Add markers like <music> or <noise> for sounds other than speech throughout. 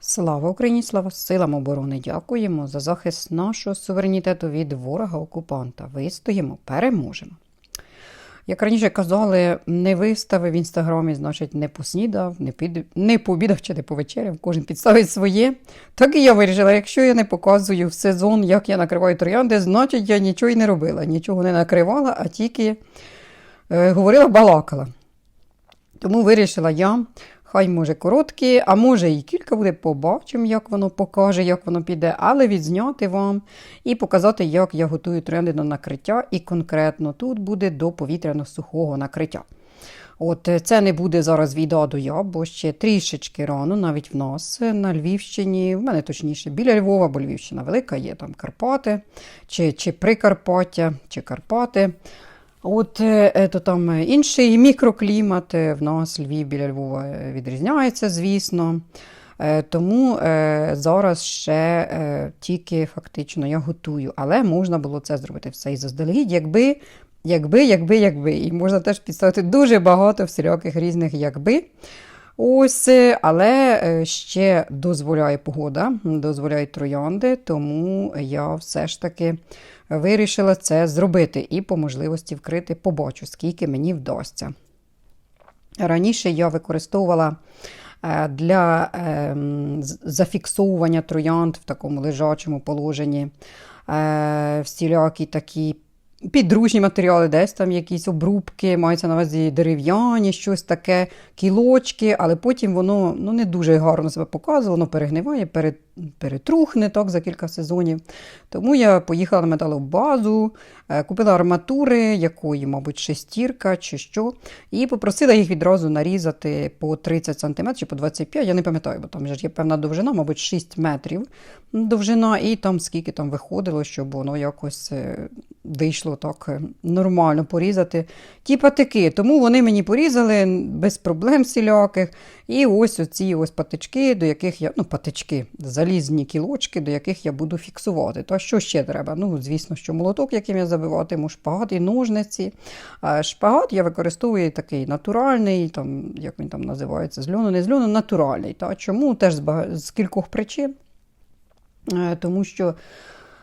Слава Україні, слава силам оборони! Дякуємо за захист нашого суверенітету від ворога-окупанта. Вистоїмо, переможемо. Як раніше казали, не виставив в інстаграмі, значить, не поснідав, не, під... не пообідав чи не повечеряв, кожен підставить своє. Так і я вирішила, якщо я не показую в сезон, як я накриваю троянди, значить я нічого й не робила, нічого не накривала, а тільки е, говорила, балакала. Тому вирішила я, хай може короткі, а може і кілька буде, побачимо, як воно покаже, як воно піде, але відзняти вам і показати, як я готую тренди на накриття. І конкретно тут буде до повітряно-сухого накриття. От е, це не буде зараз від А до Я, бо ще трішечки рано, навіть в нас е, на Львівщині, в мене точніше біля Львова, бо Львівщина велика, є там Карпати, чи, чи Прикарпаття, чи Карпати. От е, то там інший мікроклімат е, в нас Львів біля Львова е, відрізняється, звісно. Е, Тому е, зараз ще е, тільки фактично я готую, але можна було це зробити все і заздалегідь, якби, якби, якби, якби. І можна теж підставити дуже багато всіляких різних якби. Ось, але е, ще дозволяє погода, дозволяють троянди, тому я все ж таки вирішила це зробити і по можливості вкрити побачу, скільки мені вдасться. Раніше я використовувала е, для ем, зафіксовування троянд в такому лежачому положенні е, всілякі такі підручні матеріали, десь там якісь обрубки, мається на увазі дерев'яні, щось таке, кілочки, але потім воно ну, не дуже гарно себе показує, воно перегниває, пере- перетрухне так, за кілька сезонів. Тому я поїхала на металобазу, е, купила арматури, якої, мабуть, шестірка чи що, і попросила їх відразу нарізати по 30 см чи по 25 я не пам'ятаю, бо там ж є певна довжина, мабуть, 6 метрів довжина, і там скільки там виходило, щоб воно якось е, вийшло так е, нормально порізати. Ті патики, тому вони мені порізали без проблем всіляких. І ось оці ось патички, до яких я, ну, патички, залізні кілочки, до яких я буду фіксувати. То що ще треба? Ну, звісно, що молоток, яким я забиватиму, шпагат і ножниці. А шпагат я використовую такий натуральний, там, як він там називається, з льону, не з льону, натуральний. Та? Чому? Теж з, бага- з кількох причин. Е, Тому що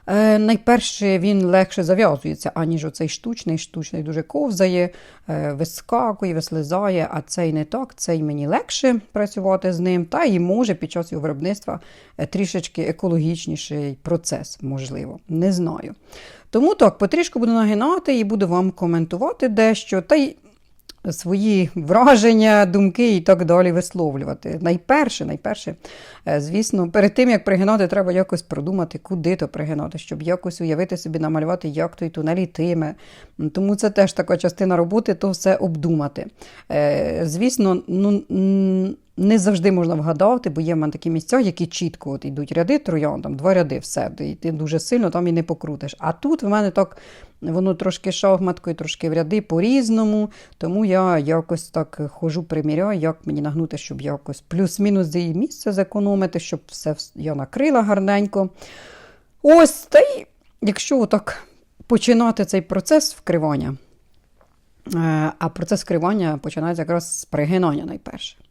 е, найперше він легше зав'язується, аніж оцей штучний. Штучний дуже ковзає, е, вискакує, вислизає, а цей не так, цей мені легше працювати з ним, та і може під час його виробництва е, трішечки екологічніший процес, можливо, не знаю. Тому так, потрішку буду нагинати і буду вам коментувати дещо. Та й свої враження, думки і так далі висловлювати. Найперше, найперше, е, звісно, перед тим, як пригинати, треба якось продумати, куди то пригинати, щоб якось уявити собі, намалювати, як той тунель ітиме. Тому це теж така частина роботи, то все обдумати. Е, Звісно, ну. Не завжди можна вгадати, бо є в мене такі місця, які чітко от йдуть ряди троян, там два ряди, все, і ти дуже сильно там і не покрутиш. А тут в мене так воно трошки шахматкою, трошки в ряди по-різному, тому я якось так хожу, приміряю, як мені нагнути, щоб якось плюс-мінус її місце зекономити, щоб все я накрила гарненько. Ось, та й якщо отак починати цей процес вкривання, е, а процес вкривання починається якраз з пригинання найперше.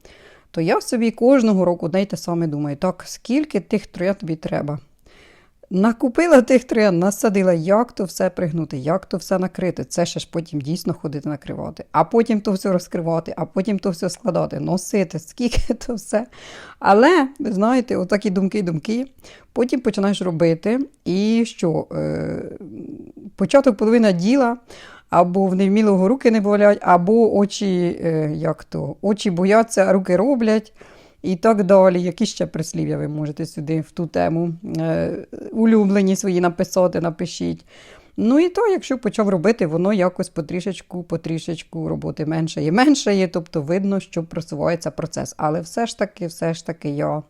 То я собі кожного року одне й те саме думаю, так, скільки тих троянд тобі треба? Накупила тих троянд, насадила, як то все пригнути, як то все накрити. Це ще ж потім дійсно ходити накривати, а потім то все розкривати, а потім то все складати, носити, скільки <laughs> то все. Але, ви знаєте, отакі думки, думки. Потім починаєш робити, і що? Е, початок половина діла, або в невмілого руки не болять, або очі, е, як то, очі бояться, руки роблять. І так далі. Які ще прислів'я ви можете сюди в ту тему е, улюблені свої написати, напишіть. Ну і то, якщо почав робити, воно якось потрішечку, потрішечку роботи менше і менше є, тобто видно, що просувається процес. Але все ж таки, все ж таки, я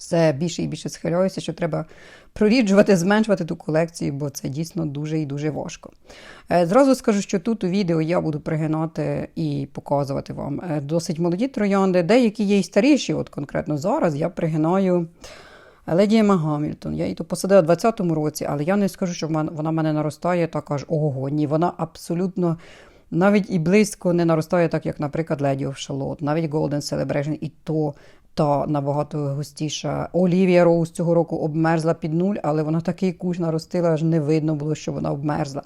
все більше і більше схиляюся, що треба проріджувати, зменшувати ту колекцію, бо це дійсно дуже і дуже важко. Е, Зразу скажу, що тут у відео я буду пригинати і показувати вам е, досить молоді троянди, деякі є і старіші. От конкретно зараз я пригинаю Леді Ема Гамільтон. Я її то посадила в 20-му році, але я не скажу, що вона в мене наростає так аж ого. Ні, вона абсолютно навіть і близько не наростає, так як, наприклад, Lady of Charlotte, навіть Golden Celebration, і то та набагато густіша. Олівія Роуз цього року обмерзла під нуль, але вона такий кущ наростила, аж не видно було, що вона обмерзла.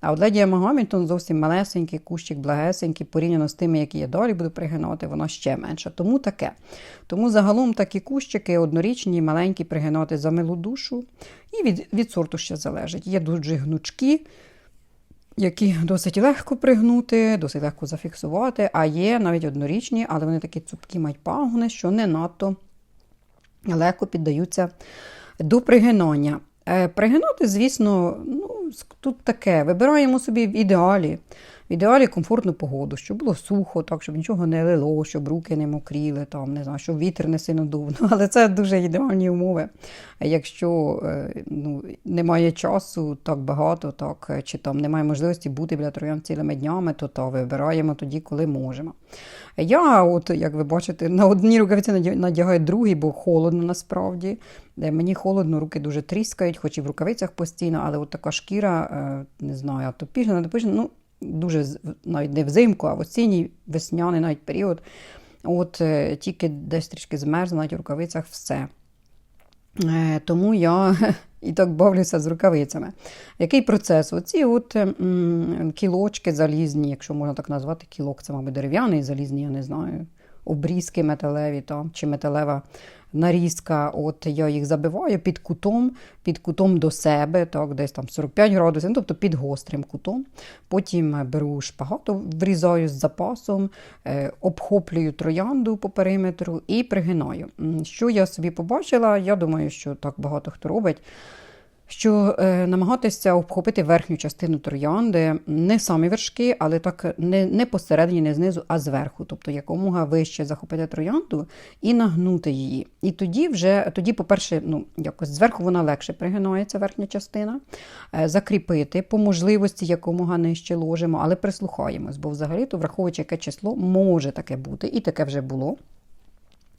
А от Ледія Магамільтон зовсім малесенький, кущик благесенький, порівняно з тими, які я далі буду пригинати, вона ще менша. Тому таке. Тому загалом такі кущики однорічні, маленькі, пригинати за милу душу. І від, від сорту ще залежить. Є дуже гнучкі, які досить легко пригнути, досить легко зафіксувати, а є навіть однорічні, але вони такі цупкі мають пагони, що не надто легко піддаються до пригинання. Е, Пригинати, звісно, ну, тут таке. Вибираємо собі в ідеалі. В ідеалі комфортну погоду, щоб було сухо, так, щоб нічого не лило, щоб руки не мокріли, там, не знаю, щоб вітер не сильно дув. Ну, Але це дуже ідеальні умови. Якщо е, ну, немає часу так багато, так, е, чи там немає можливості бути біля троян цілими днями, то та, вибираємо тоді, коли можемо. Я, от, як ви бачите, на одній рукавиці надягаю другий, бо холодно насправді. Е, Мені холодно, руки дуже тріскають, хоч і в рукавицях постійно, але от така шкіра, не знаю, атопічна, не атопічна, ну, дуже навіть не взимку, а в осінній, весняний навіть період. От е, Тільки десь трішки змерзла, навіть в рукавицях все. Е, Тому я <laughs> і так бавлюся з рукавицями. Який процес? Оці от кілочки залізні, якщо можна так назвати, кілок, це, мабуть, дерев'яний, залізні, я не знаю, обрізки металеві там, чи металева нарізка. От я їх забиваю під кутом, під кутом до себе, так, десь там 45 градусів, ну, тобто під гострим кутом. Потім беру шпагату, врізаю з запасом, е, обхоплюю троянду по периметру і пригинаю. Що я собі побачила? Я думаю, що так багато хто робить що е, намагатися обхопити верхню частину троянди, не самі вершки, але так не не посередині, не знизу, а зверху. Тобто якомога вище захопити троянду і нагнути її. І тоді, вже, тоді, по-перше, ну, якось зверху вона легше пригинається, верхня частина, е, закріпити, по можливості якомога нижче ложимо, але прислухаємось, бо взагалі-то, враховуючи яке число, може таке бути, і таке вже було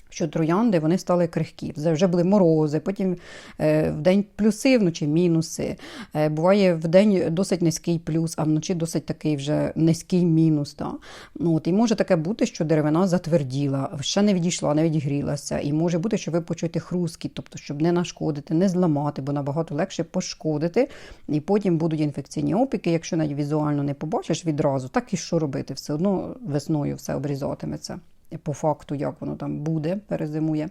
що троянди вони стали крихкі. Вже були морози, потім е, в день плюси, вночі мінуси. Е, буває в день досить низький плюс, а вночі досить такий вже низький мінус. Да? Ну, от, І може таке бути, що деревина затверділа, ще не відійшла, не відігрілася. І може бути, що ви почуєте хрускіт, тобто, щоб не нашкодити, не зламати, бо набагато легше пошкодити. І потім будуть інфекційні опіки, якщо навіть візуально не побачиш відразу, так і що робити? Все одно весною все обрізатиметься по факту, як воно там буде, перезимує.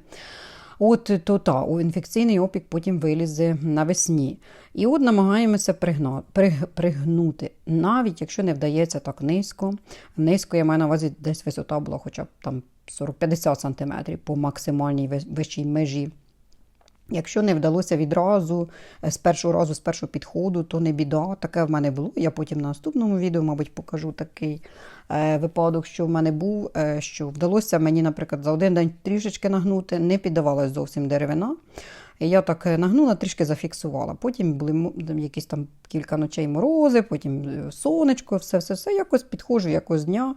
От то та, у інфекційний опік потім вилізе навесні. І от намагаємося пригна, при... пригнути, навіть якщо не вдається так низько. Низько я маю на увазі, десь висота була хоча б там 40-50 см по максимальній вищій межі. Якщо не вдалося відразу, з першого разу, з першого підходу, то не біда. Таке в мене було. Я потім на наступному відео, мабуть, покажу такий е, випадок, що в мене був, е, що вдалося мені, наприклад, за один день трішечки нагнути, не піддавалась зовсім деревина. Я так е, нагнула, трішки зафіксувала. Потім були якісь там кілька ночей морози, потім сонечко, все-все-все. Якось підходжу якось дня.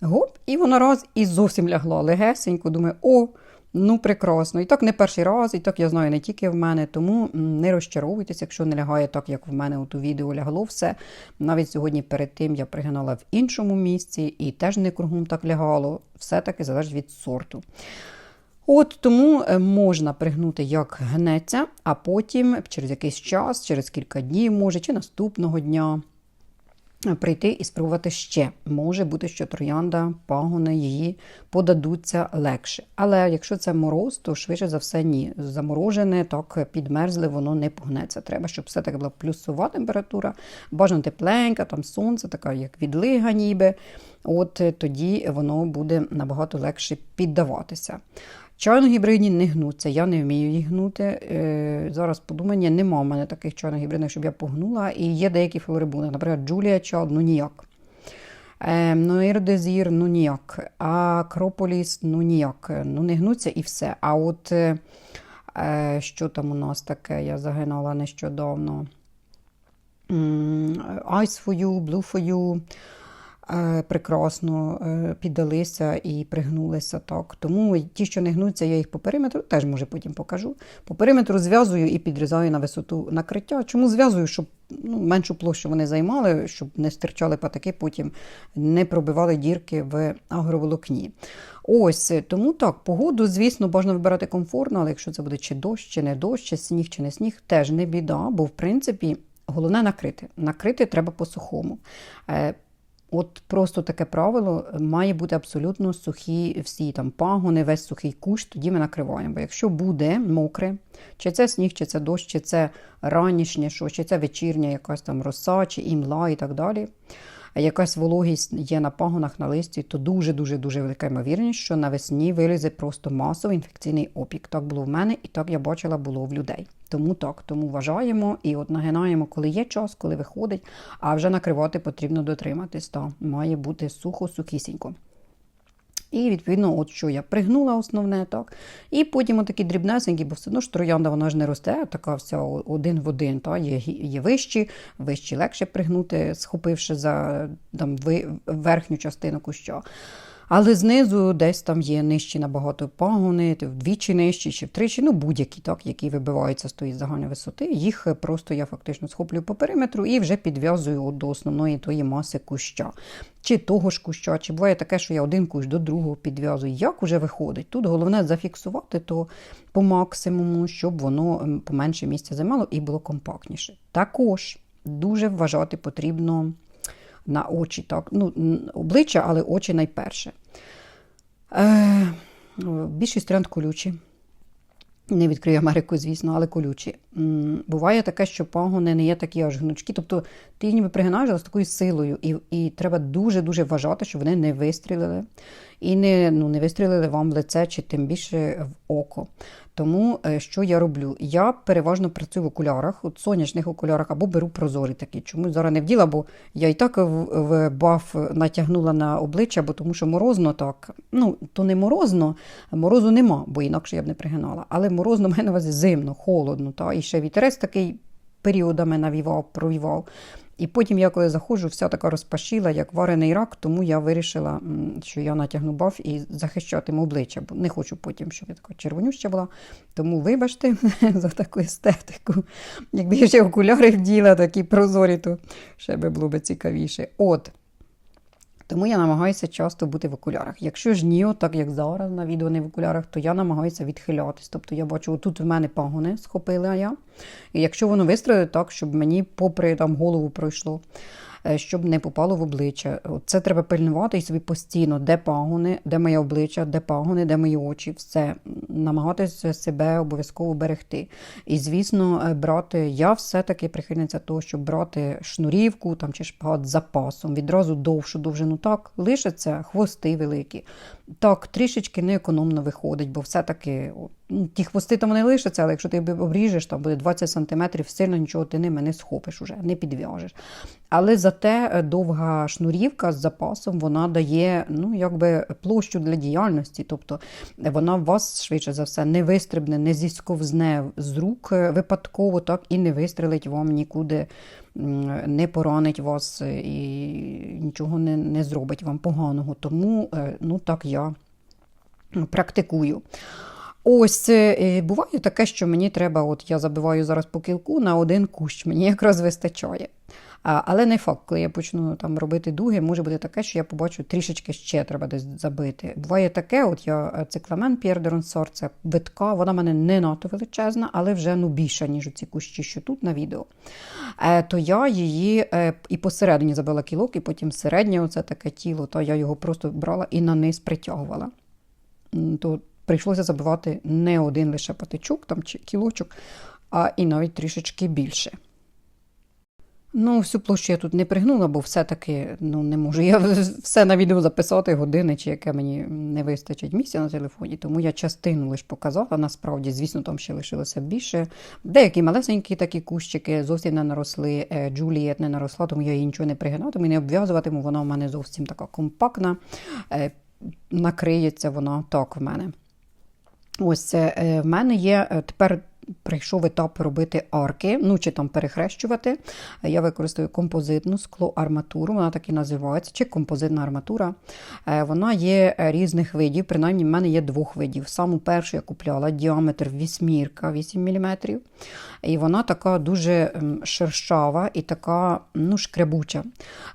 Гоп, і вона раз і зовсім лягла легесенько. Думаю, о! Ну, прекрасно. І так не перший раз, і так я знаю не тільки в мене, тому не розчаровуйтесь, якщо не лягає так, як в мене у відео лягло все. Навіть сьогодні перед тим я пригинала в іншому місці і теж не кругом так лягало. Все-таки залежить від сорту. От тому е, можна пригнути, як гнеться, а потім через якийсь час, через кілька днів, може, чи наступного дня прийти і спробувати ще. Може бути, що троянда, пагони її подадуться легше. Але якщо це мороз, то швидше за все ні. Заморожене, так підмерзле, воно не погнеться. Треба, щоб все таки була плюсова температура, бажано тепленька, там сонце, така як відлига ніби. От тоді воно буде набагато легше піддаватися. Чайно-гібридні не гнуться, я не вмію їх гнути. Е, зараз подумання, нема в мене таких чайно-гібридних, щоб я погнула. І є деякі флорибуни, наприклад, Джулія Чад, ну ніяк. Е, Ноїр Дезір, ну ніяк. Акрополіс, ну ніяк. Ну не гнуться і все. А от е, що там у нас таке, я загинала нещодавно. Ice for you, Blue for you. Е, прекрасно е, піддалися і пригнулися так. Тому ті, що не гнуться, я їх по периметру теж може потім покажу. По периметру зв'язую і підрізаю на висоту накриття. Чому зв'язую, щоб ну, меншу площу вони займали, щоб не стирчали патики, потім не пробивали дірки в агроволокні. Ось тому так, погоду, звісно, бажано вибирати комфортно, але якщо це буде чи дощ, чи не дощ, чи сніг, чи не сніг, теж не біда, бо в принципі головне накрити. Накрити треба по-сухому. Е, От просто таке правило має бути абсолютно сухі всі там пагони, весь сухий кущ, тоді ми накриваємо. Бо якщо буде мокре, чи це сніг, чи це дощ, чи це ранішнє, що, чи це вечірня якась там роса, чи імла і так далі. Якась вологість є на пагонах на листі, то дуже-дуже дуже велика ймовірність, що навесні вилізе просто масовий інфекційний опік. Так було в мене, і так я бачила було в людей. Тому так, тому вважаємо і от нагинаємо, коли є час, коли виходить, а вже накривати потрібно дотриматись. Та має бути сухо, сухісінько. І, відповідно, от що я пригнула основне, так. І потім отакі дрібнесенькі, бо все одно ж троянда вона ж не росте, така вся один в один. Та. Є, є вищі, вищі легше пригнути, схопивши за там, верхню частину куща. Але знизу десь там є нижчі набагато пагони, вдвічі нижчі чи втричі, ну будь-які, так, які вибиваються з тої загальної висоти. Їх просто я фактично схоплюю по периметру і вже підв'язую до основної тої маси куща. Чи того ж куща, чи буває таке, що я один кущ до другого підв'язую. Як уже виходить? Тут головне зафіксувати то по максимуму, щоб воно поменше місця займало і було компактніше. Також дуже вважати потрібно на очі. так, ну, Обличчя, але очі найперше. Е, Більшість тренд колючі. Не відкрию Америку, звісно, але колючі. Буває таке, що пагони не є такі аж гнучкі. Тобто ти їх ніби пригинаєш але з такою силою, і і треба дуже-дуже вважати, щоб вони не вистрілили і не ну, не вистрілили вам в лице чи тим більше в око. Тому е, що я роблю? Я переважно працюю в окулярах, от сонячних окулярах, або беру прозорі такі. Чому зараз не вділа, бо я і так в баф натягнула на обличчя, бо тому що морозно так. Ну, то не морозно, морозу нема, бо інакше я б не пригинала. Але морозно в мене зимно, холодно. Та? І ще вітерець такий періодами навівав, провівав. І потім я коли заходжу, вся така розпашіла, як варений рак, тому я вирішила, що я натягну баф і захищатиму обличчя, бо не хочу потім, щоб я така червонюща була. Тому вибачте <laughs> за таку естетику. Якби я ще окуляри вділа, такі прозорі, то ще би було б цікавіше. От. Тому я намагаюся часто бути в окулярах. Якщо ж ні, так як зараз на відео не в окулярах, то я намагаюся відхилятись. Тобто я бачу, тут в мене пагони схопила я. І якщо воно вистрілить так, щоб мені попри там голову пройшло. Е, щоб не попало в обличчя. Це треба пильнувати і собі постійно, де пагони, де моє обличчя, де пагони, де мої очі, все намагатися себе обов'язково берегти. І, звісно, е, брати, я все-таки прихильниця того, щоб брати шнурівку там чи шпагат з запасом, відразу довшу довжину. Так, лишаться хвости великі. Так, трішечки неекономно виходить, бо все-таки ну, ті хвости там не лишаться, але якщо ти обріжеш, там буде 20 сантиметрів, сильно нічого ти ними не схопиш уже, не підв'яжеш. Але зате е, довга шнурівка з запасом вона дає ну, якби площу для діяльності. Тобто вона вас швидше за все не вистрибне, не зісковзне з рук е, випадково, так і не вистрелить вам нікуди. Не поранить вас і нічого не не зробить вам поганого. Тому е, ну так я практикую. Ось е, буває таке, що мені треба, от я забиваю зараз по кілку на один кущ, мені якраз вистачає. Але не факт, коли я почну там робити дуги, може бути таке, що я побачу трішечки ще треба десь забити. Буває таке, от я е, цикламен П'єр це битка, вона в мене не надто величезна, але вже ну, більша, ніж ці кущі, що тут на відео. Е, То я її е, і посередині забила кілок, і потім середнє оце таке тіло, то я його просто брала і на низ притягувала. То прийшлося забивати не один лише патичок там, чи кілочок, а і навіть трішечки більше. Ну, всю площу я тут не пригнула, бо все-таки ну, не можу. Я <laughs> все на відео записати години, чи яке мені не вистачить місця на телефоні, тому я частину лише показала. Насправді, звісно, там ще лишилося більше. Деякі малесенькі такі кущики зовсім не наросли. Е, Джулієт не наросла, тому я її нічого не пригинатиму і не обв'язуватиму. Вона в мене зовсім така компактна, е, накриється вона так в мене. Ось в мене є е, тепер прийшов етап робити арки, ну чи там перехрещувати. Я використовую композитну склоарматуру, вона так і називається, чи композитна арматура. Е, Вона є різних видів, принаймні в мене є двох видів. Саму першу я купляла діаметр вісьмірка 8 мм. І вона така дуже ем, шершава і така ну, шкребуча.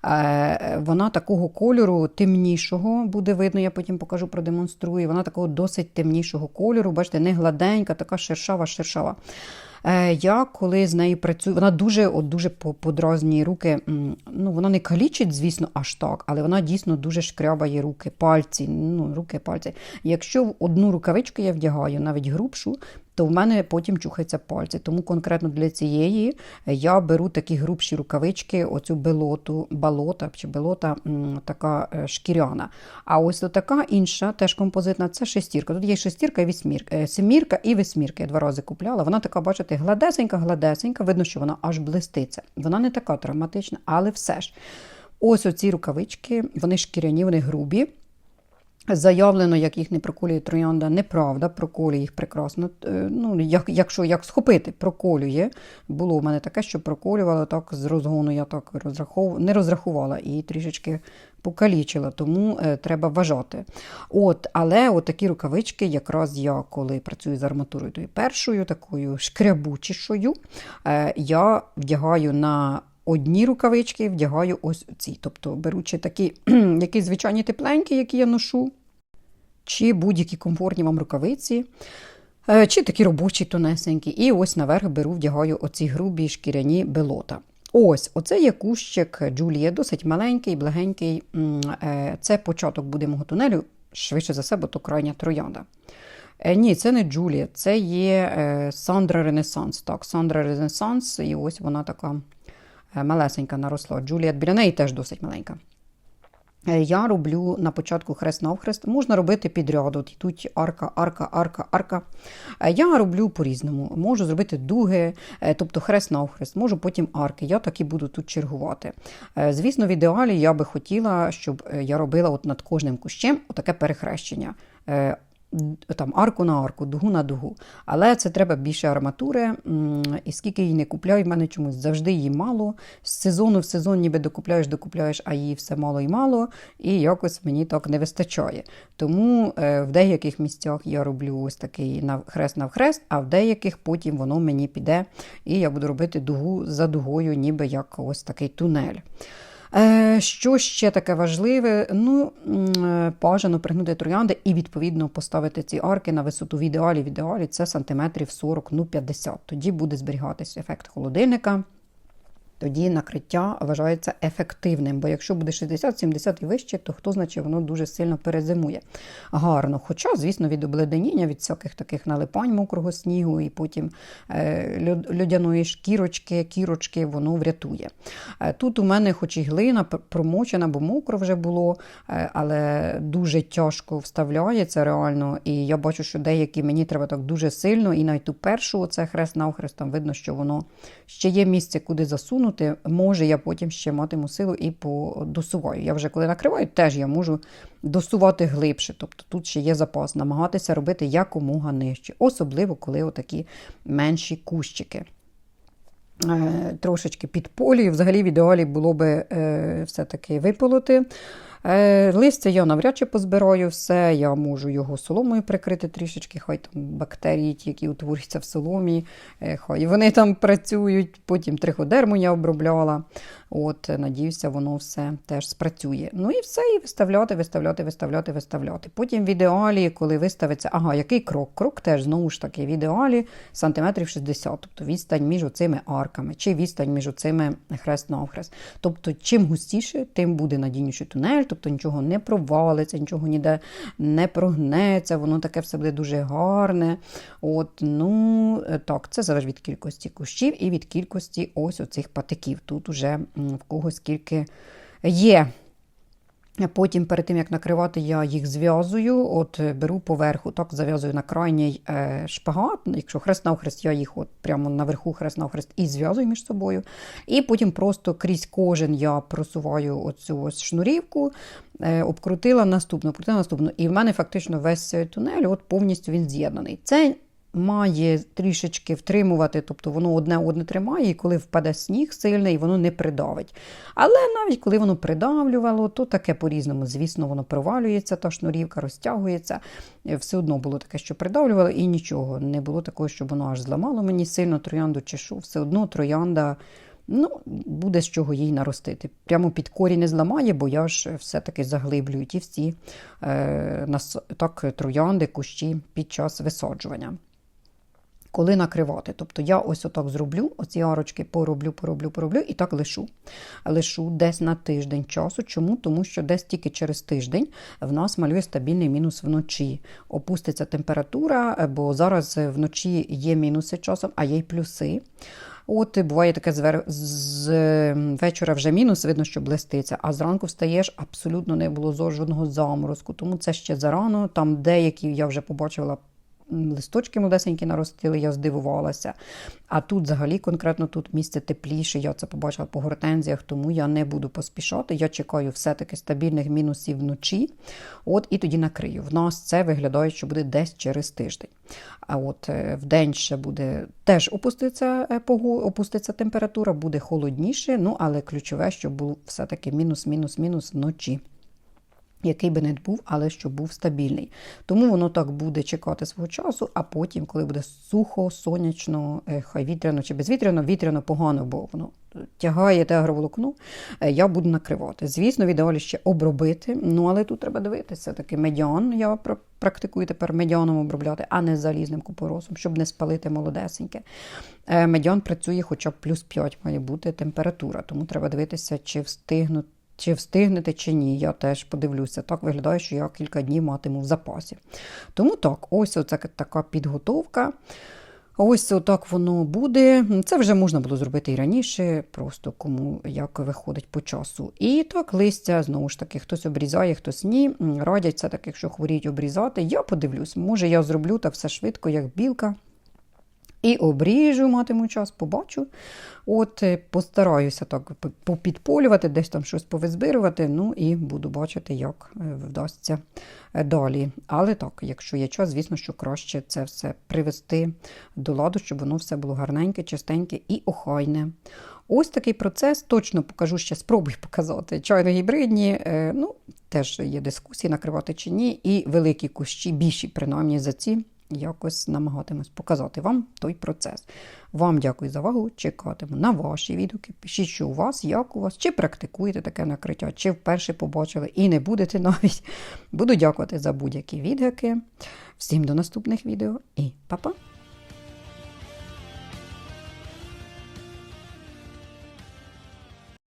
Е, Вона такого кольору темнішого буде видно, я потім покажу, продемонструю. Вона такого досить темнішого кольору, бачите, не гладенька, така шершава, шершава. Е, Я коли з нею працюю, вона дуже от дуже по- подразнює руки. Ну, вона не калічить, звісно, аж так, але вона дійсно дуже шкрябає руки, пальці, ну, руки, пальці. Якщо одну рукавичку я вдягаю, навіть грубшу, то в мене потім чухаються пальці. Тому конкретно для цієї я беру такі грубші рукавички, оцю белоту, балота чи белота, така е, шкіряна. А ось така інша, теж композитна, це шестірка. Тут є шестірка і вісьмірка, е, семірка і восьмірка. Я два рази купляла. Вона така, бачите, гладесенька, гладесенька. Видно, що вона аж блиститься. Вона не така травматична, але все ж. Ось оці рукавички, вони шкіряні, вони грубі. Заявлено, як їх не проколює троянда, неправда, проколює їх прекрасно. Е, Ну, як, якщо як схопити, проколює. Було в мене таке, що проколювала так з розгону, я так розрахов... не розрахувала і трішечки покалічила, тому е, треба вважати. От, але от такі рукавички, якраз я коли працюю з арматурою тою першою, такою шкрябучішою, е, я вдягаю на одні рукавички, вдягаю ось ці. Тобто, беручи такі, <clears throat> які звичайні тепленькі, які я ношу, чи будь-які комфортні вам рукавиці, е, чи такі робочі тонесенькі. І ось наверх беру, вдягаю оці грубі шкіряні белота. Ось, оце є кущик Джулія, досить маленький, благенький. Е, Це початок буде мого тунелю, швидше за все, бо то крайня троянда. Е, Ні, це не Джулія, це є Сандра Ренесанс. Так, Сандра Ренесанс, і ось вона така малесенька наросла. Джуліет біля неї теж досить маленька. Е, Я роблю на початку хрест навхрест. Можна робити підряд. От йдуть арка, арка, арка, арка. Е, Я роблю по-різному. Можу зробити дуги, е, тобто хрест навхрест, можу потім арки. Я так і буду тут чергувати. Звісно, в ідеалі я би хотіла, щоб я робила от над кожним кущем таке перехрещення. Там арку на арку, дугу на дугу. Але це треба більше арматури, і скільки її не купляю, в мене чомусь завжди її мало. З сезону в сезон ніби докупляєш, докупляєш, а її все мало і мало, і якось мені так не вистачає. Тому е, в деяких місцях я роблю ось такий хрест навхрест, а в деяких потім воно мені піде, і я буду робити дугу за дугою, ніби як ось такий тунель. Е, Що ще таке важливе? Ну, е, бажано пригнути троянди і відповідно поставити ці арки на висоту в ідеалі. В ідеалі це сантиметрів 40, ну 50. Тоді буде зберігатися ефект холодильника. Тоді накриття вважається ефективним, бо якщо буде 60-70 і вище, то хто значить воно дуже сильно перезимує. Гарно. Хоча, звісно, від обледеніння, від всяких таких налипань мокрого снігу і потім е, льод- льодяної шкірочки, кірочки, воно врятує. Е, Тут у мене, хоч і глина промочена, бо мокро вже було, е, але дуже тяжко вставляється реально. І я бачу, що деякі мені треба так дуже сильно, і навіть ту першу, оце хрест навхрест, там видно, що воно ще є місце, куди засунути. Може, я потім ще матиму силу і подосуваю. Я вже коли накриваю, теж я можу досувати глибше. Тобто тут ще є запас, намагатися робити якомога нижче, особливо коли отакі менші кущики. Е, Трошечки підполюю. Взагалі в ідеалі було би е, все-таки виполоти. Е, Листя я навряд чи позбираю все, я можу його соломою прикрити трішечки, хай там бактерії, ті, які утворюються в соломі, е, хай вони там працюють. Потім триходерму я обробляла. От, е, надіюся, воно все теж спрацює. Ну і все, і виставляти, виставляти, виставляти, виставляти. Потім в ідеалі, коли виставиться, ага, який крок? Крок теж знову ж таки в ідеалі сантиметрів 60, тобто відстань між оцими арками, чи відстань між оцими хрест навхрест. Тобто, чим густіше, тим буде надійніший тунель, тобто нічого не провалиться, нічого ніде не прогнеться, воно таке все буде дуже гарне. От, ну, е, так, це залежить від кількості кущів і від кількості ось оцих патиків. Тут уже в когось скільки є. Потім, перед тим як накривати, я їх зв'язую, от е, беру поверху, так зав'язую на крайній е, шпагат. Якщо хрест навхрест, я їх от прямо наверху хрест навхрест і зв'язую між собою. І потім просто крізь кожен я просуваю оцю ось шнурівку, е, обкрутила наступну, обкрутила наступну. І в мене фактично весь цей тунель от повністю він з'єднаний. Це має трішечки втримувати, тобто воно одне одне тримає, і коли впаде сніг сильний, воно не придавить. Але навіть коли воно придавлювало, то таке по-різному, звісно, воно провалюється, та шнурівка розтягується. Е, Все одно було таке, що придавлювало, і нічого. Не було такого, щоб воно аж зламало мені сильно троянду чи що. Все одно троянда. Ну, буде з чого їй наростити. Прямо під корі не зламає, бо я ж все-таки заглиблюю ті всі е, нас, так, троянди, кущі під час висаджування. Коли накривати. Тобто я ось отак зроблю, оці арочки пороблю, пороблю, пороблю і так лишу. Лишу десь на тиждень часу. Чому? Тому що десь тільки через тиждень в нас малює стабільний мінус вночі. Опуститься температура, бо зараз вночі є мінуси часом, а є й плюси. От буває таке звер... з вечора вже мінус, видно, що блиститься, а зранку встаєш, абсолютно не було жодного заморозку. Тому це ще зарано. Там деякі я вже побачила листочки молодесенькі наростили, я здивувалася. А тут, взагалі, конкретно тут місце тепліше. Я це побачила по гортензіях, тому я не буду поспішати. Я чекаю все-таки стабільних мінусів вночі. От і тоді накрию. В нас це виглядає, що буде десь через тиждень. А от е, в день ще буде теж опуститься, е, опуститься температура, буде холодніше. Ну, але ключове, щоб був все-таки мінус, мінус, мінус вночі. Який би не був, але щоб був стабільний. Тому воно так буде чекати свого часу, а потім, коли буде сухо, сонячно, е, хай вітряно чи безвітряно, вітряно погано, бо воно тягає те агроволокно, е, я буду накривати. Звісно, в ідеалі ще обробити, ну але тут треба дивитися. Таки медіан, я практикую тепер медіаном обробляти, а не залізним купоросом, щоб не спалити молодесеньке. Е, Медіан працює хоча б плюс 5 має бути температура, тому треба дивитися, чи встигнуть. Чи встигнете, чи ні, я теж подивлюся. Так виглядає, що я кілька днів матиму в запасі. Тому так, ось оце така підготовка. Ось отак воно буде. Це вже можна було зробити і раніше, просто кому як виходить по часу. І так, листя, знову ж таки, хтось обрізає, хтось ні. Радять все таки, якщо хворіють обрізати. Я подивлюсь, може я зроблю так все швидко, як білка. І обріжу, матиму час, побачу. От е, постараюся так попідполювати, десь там щось повизбирувати, ну і буду бачити, як е, вдасться е, далі. Але так, якщо є час, звісно, що краще це все привести до ладу, щоб воно все було гарненьке, чистеньке і охайне. Ось такий процес, точно покажу ще, спробую показати. Чайно-гібридні, е, ну, теж є дискусії, накривати чи ні, і великі кущі, більші, принаймні за ці якось намагатимусь показати вам той процес. Вам дякую за увагу. Чекатиму на ваші відгуки. Пишіть, що у вас, як у вас, чи практикуєте таке накриття, чи вперше побачили і не будете навіть. Буду дякувати за будь-які відгуки. Всім до наступних відео і па-па!